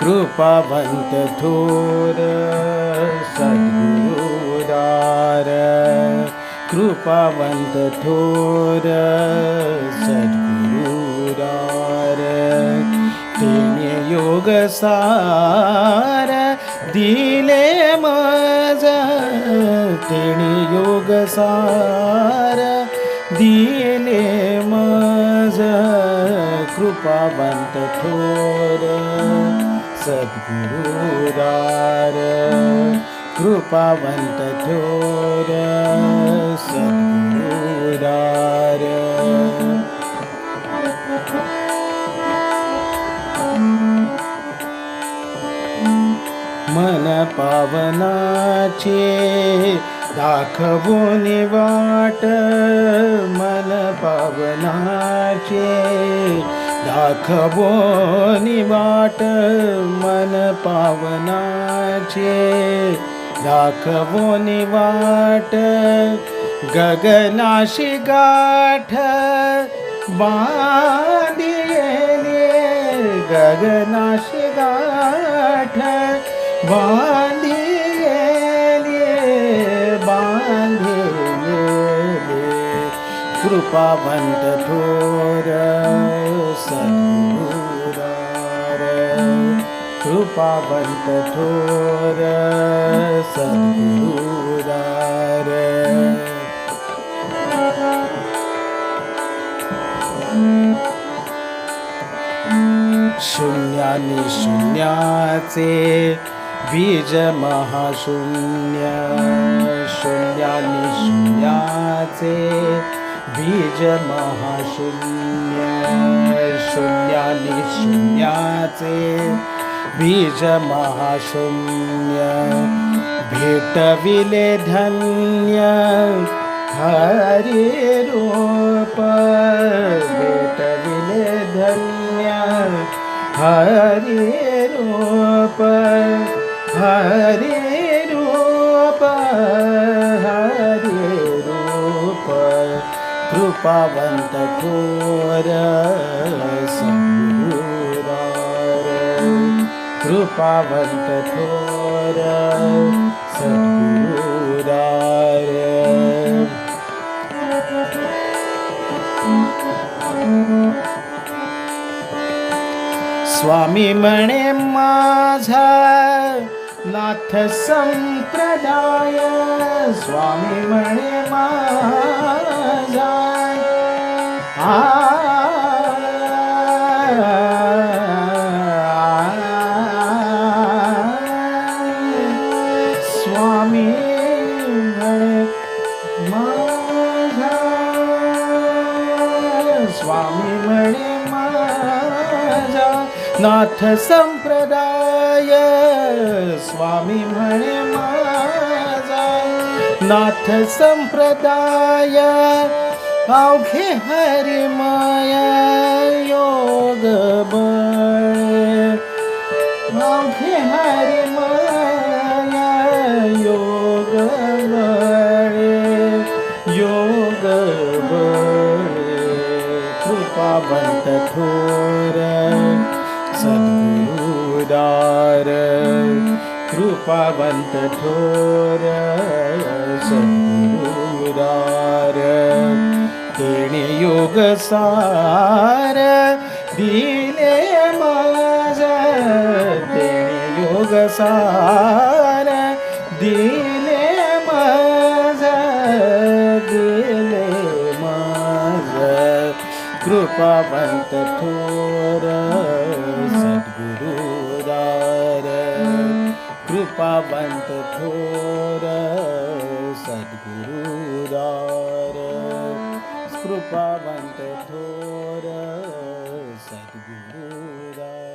कृपावंत थोर सद्गुरुदार। कृपावंत थोर सद्गुरु योग सार दिले मज तेणी योग सार दिले मज कृपावंत थोर सद्गुरुदार कृपावंत थोर सद्गुरुदार. मन पावनाचे दाखवून वाट मन पावनाचे दाखवून वाट मन पावनाचे दाखवून वाट गगनाशी गाठ बांधिले गगनाशी गाठ बांधिले बांधिले कृपावंत थोर सद्गुरुदार कृपावंत थोर सद्गुरुदार शून्यानी शून्याचे बीज महाशून्य शून्यानी शून्याचे बीज महाशून्य शून्यानी शून्याचे बीज महाशून्य भेटविले धन्य हरि रूप भेटविले धन्य हरी हरी रूप हरी रूप कृपावंत थोर सद्गुरुदार कृपावंत थोर सद्गुरुदार स्वामी म्हणे माझा नाथ संप्रदाय स्वामी म्हणे माझा आ स्वामी म्हणे माझा नाथ संप्रदाय. स्वामी म्हणे माझा नाथ संप्रदाय. अवघे हरि माया योग बळ. पावंत थोर सद्गुरुदार कृपावंत थोर सद्गुरुदार तेणे योग सार दिले माझ तेणे योग सार दिले माझ कृपावंत थोर सद्गुरु सद्गुरुदार कृपावंत थोर सद्गुरु सद्गुरुदार कृपावंत थोर सद्गुरु सद्गुरुदार